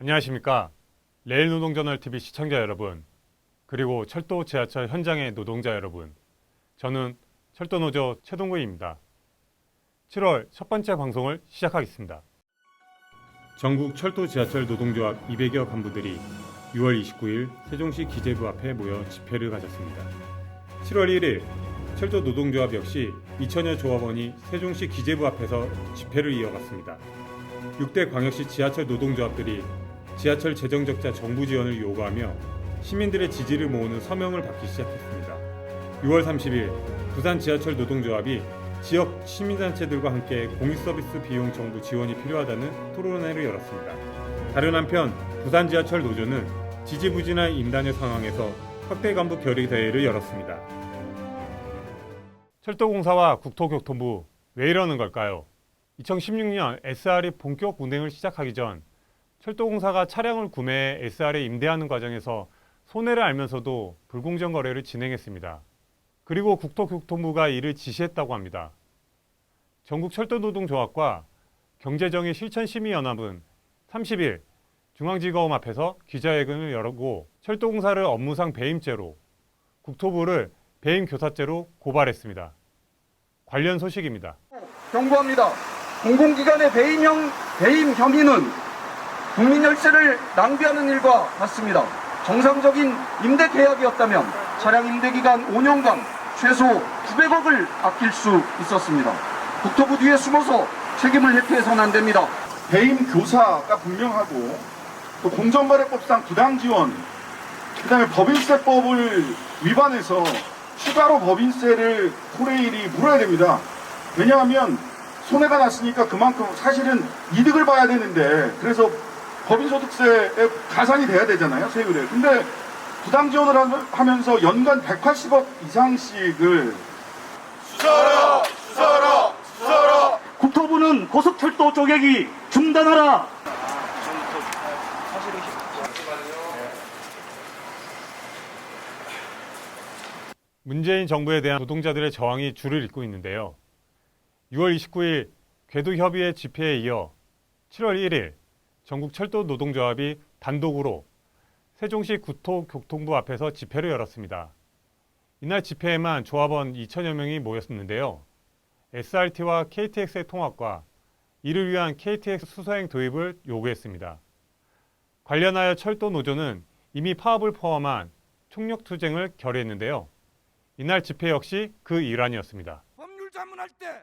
안녕하십니까. 레일 노동저널 TV 시청자 여러분, 그리고 철도 지하철 현장의 노동자 여러분. 저는 철도노조 최동구입니다. 7월 첫 번째 방송을 시작하겠습니다. 전국 철도 지하철 노동조합 200여 간부들이 6월 29일 세종시 기재부 앞에 모여 집회를 가졌습니다. 7월 1일 철도 노동조합 역시 2천여 조합원이 세종시 기재부 앞에서 집회를 이어갔습니다. 6대 광역시 지하철 노동조합들이 지하철 재정 적자 정부 지원을 요구하며 시민들의 지지를 모으는 서명을 받기 시작했습니다. 6월 30일 부산 지하철 노동조합이 지역 시민단체들과 함께 공익서비스 비용 정부 지원이 필요하다는 토론회를 열었습니다. 다른 한편 부산 지하철 노조는 지지부진한 임단의 상황에서 확대 간부 결의 대회를 열었습니다. 철도공사와 국토교통부 왜 이러는 걸까요? 2016년 SR이 본격 운행을 시작하기 전 철도공사가 차량을 구매해 SR에 임대하는 과정에서 손해를 알면서도 불공정 거래를 진행했습니다. 그리고 국토교통부가 이를 지시했다고 합니다. 전국 철도노동조합과 경제정의 실천시민연합은 30일 중앙지검 앞에서 기자회견을 열고 철도공사를 업무상 배임죄로 국토부를 배임교사죄로 고발했습니다. 관련 소식입니다. 경고합니다. 공공기관의 배임형, 배임 혐의는 국민 열세를 낭비하는 일과 같습니다. 정상적인 임대 계약이었다면 차량 임대 기간 5년간 최소 900억을 아낄 수 있었습니다. 국토부 뒤에 숨어서 책임을 회피해서는 안 됩니다. 배임 교사가 분명하고 또 공정거래법상 부당 지원 그다음에 법인세법을 위반해서 추가로 법인세를 코레일이 물어야 됩니다. 왜냐하면 손해가 났으니까 그만큼 사실은 이득을 봐야 되는데 그래서 법인소득세에 가산이 돼야 되잖아요 세율에. 근데 부당 지원을 하- 하면서 연간 180억 이상씩을 수사라 수사라 수사라 국토부는 고속철도 쪼개기 중단하라. 문재인 정부에 대한 노동자들의 저항이 줄을 잇고 있는데요. 6월 29일 궤도협의회 집회에 이어 7월 1일 전국 철도 노동조합이 단독으로 세종시 국토교통부 앞에서 집회를 열었습니다. 이날 집회에만 조합원 2천여 명이 모였는데요. SRT와 KTX의 통합과 이를 위한 KTX 수서행 도입을 요구했습니다. 관련하여 철도 노조는 이미 파업을 포함한 총력 투쟁을 결의했는데요. 이날 집회 역시 그 일환이었습니다. 법률 자문할 때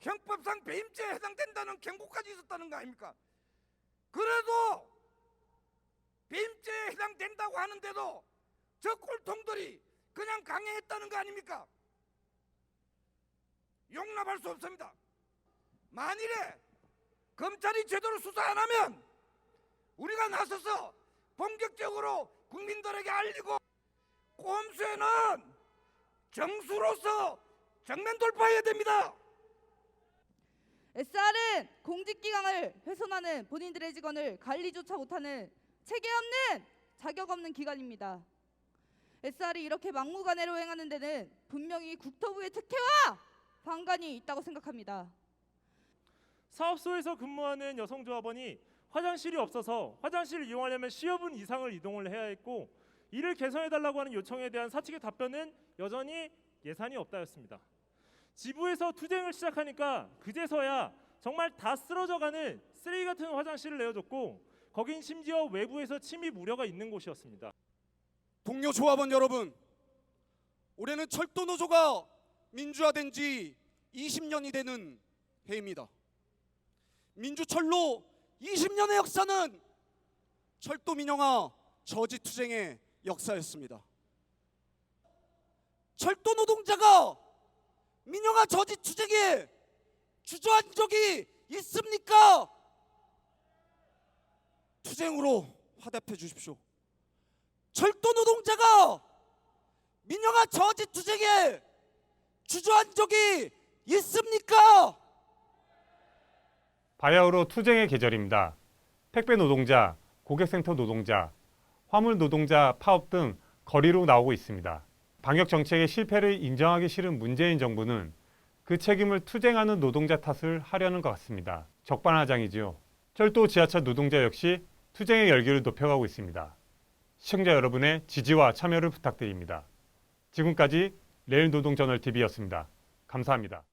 형법상 배임죄에 해당된다는 경고까지 있었다는 거 아닙니까? 그래도 배임죄에 해당된다고 하는데도 저 꼴통들이 그냥 강행했다는 거 아닙니까? 용납할 수 없습니다. 만일에 검찰이 제대로 수사 안 하면 우리가 나서서 본격적으로 국민들에게 알리고 꼼수에는 정수로서 정면 돌파해야 됩니다. SR은 공직기강을 훼손하는 본인들의 직원을 관리조차 못하는 체계 없는 자격 없는 기관입니다. SR이 이렇게 막무가내로 행하는 데는 분명히 국토부의 특혜와 방관이 있다고 생각합니다. 사업소에서 근무하는 여성 조합원이 화장실이 없어서 화장실을 이용하려면 10여분 이상을 이동을 해야 했고 이를 개선해 달라고 하는 요청에 대한 사측의 답변은 여전히 예산이 없다였습니다. 지부에서 투쟁을 시작하니까 그제서야 정말 다 쓰러져가는 쓰레기 같은 화장실을 내어줬고 거긴 심지어 외부에서 침입 우려가 있는 곳이었습니다. 동료 조합원 여러분, 올해는 철도 노조가 민주화된 지 20년이 되는 해입니다. 민주철로 20년의 역사는 철도 민영화 저지 투쟁의 역사였습니다. 철도 노동자가 민영화 저지 투쟁에 주저한 적이 있습니까? 투쟁으로 화답해 주십시오. 철도 노동자가 민영화 저지 투쟁에 주저한 적이 있습니까? 바야흐로 투쟁의 계절입니다. 택배 노동자, 고객센터 노동자, 화물 노동자 파업 등 거리로 나오고 있습니다. 방역 정책의 실패를 인정하기 싫은 문재인 정부는 그 책임을 투쟁하는 노동자 탓을 하려는 것 같습니다. 적반하장이지요. 철도 지하철 노동자 역시 투쟁의 열기를 높여가고 있습니다. 시청자 여러분의 지지와 참여를 부탁드립니다. 지금까지 레일 노동저널 TV였습니다. 감사합니다.